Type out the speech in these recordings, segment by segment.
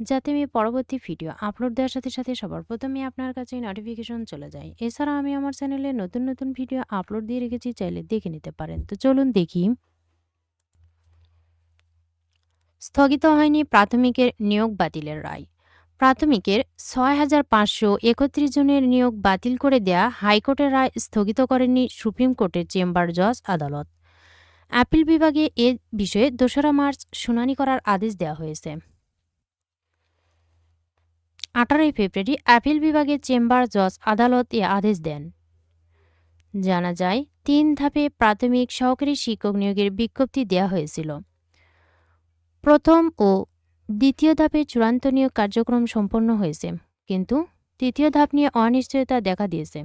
যাতে আমি পরবর্তী ভিডিও আপলোড দেওয়ার সাথে সাথে সবার প্রথমে আপনার কাছে নোটিফিকেশন চলে যায়। এছাড়া আমি আমার চ্যানেলে নতুন নতুন ভিডিও আপলোড দিয়ে রেখেছি, চাইলে দেখে নিতে পারেন। তো চলুন দেখি। স্থগিত হয়নি প্রাথমিকের নিয়োগ বাতিলের রায়। প্রাথমিকের ছয় হাজার পাঁচশো একত্রিশ জনের নিয়োগ বাতিল করে দেয়া হাইকোর্টের রায় স্থগিত করেননি সুপ্রিম কোর্টের চেম্বার জজ আদালত। অ্যাপিল বিভাগে এ বিষয়ে দোসরা মার্চ শুনানি করার আদেশ দেওয়া হয়েছে। আঠারোই ফেব্রুয়ারি অ্যাপিল বিভাগের চেম্বার জজ আদালত এ আদেশ দেন। জানা যায়, তিন ধাপে প্রাথমিক সহকারী শিক্ষক নিয়োগের বিজ্ঞপ্তি দেওয়া হয়েছিল। প্রথম ও দ্বিতীয় ধাপে চূড়ান্ত নিয়োগ কার্যক্রম সম্পন্ন হয়েছে, কিন্তু তৃতীয় ধাপ নিয়ে অনিশ্চয়তা দেখা দিয়েছে।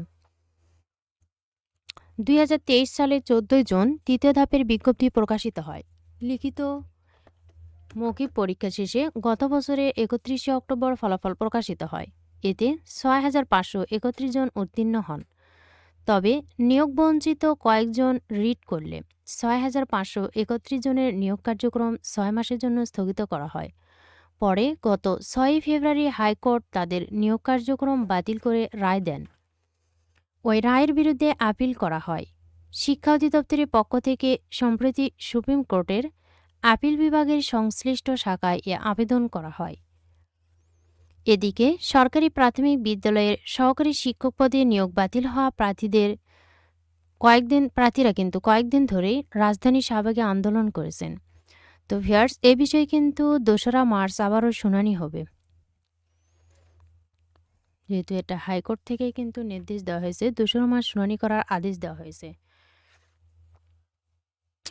দুই হাজার তেইশ সালে চোদ্দই জুন তৃতীয় ধাপের বিজ্ঞপ্তি প্রকাশিত হয়। লিখিত মৌখিক পরীক্ষা শেষে গত বছরে একত্রিশে অক্টোবর ফলাফল প্রকাশিত হয়। এতে ছয় হাজার পাঁচশো একত্রিশ জন উত্তীর্ণ হন। তবে নিয়োগ বঞ্চিত কয়েকজন রিট করলে ছয় হাজার পাঁচশো একত্রিশ জনের নিয়োগ কার্যক্রম ছয় মাসের জন্য স্থগিত করা হয়। পরে গত ছয়ই ফেব্রুয়ারি হাইকোর্ট তাদের নিয়োগ কার্যক্রম বাতিল করে রায় দেন। ওই রায়ের বিরুদ্ধে আপিল করা হয়। শিক্ষা অধিদপ্তরের পক্ষ থেকে সম্প্রতি সুপ্রিম কোর্টের আপিল বিভাগের সংশ্লিষ্ট শাখায় এ আবেদন করা হয়। এদিকে, সরকারি প্রাথমিক বিদ্যালয়ের সহকারী শিক্ষক পদে নিয়োগ বাতিল হওয়া প্রার্থীদের কয়েকদিন, প্রার্থীরা কিন্তু কয়েকদিন ধরেই রাজধানী শাহবাগে আন্দোলন করেছেন। তো ভিয়ার্স এ বিষয়ে কিন্তু দোসরা মার্চ আবারও শুনানি হবে। যেহেতু এটা হাইকোর্ট থেকে কিন্তু নির্দেশ দেওয়া হয়েছে, দোসরা মার্চ শুনানি করার আদেশ দেওয়া হয়েছে।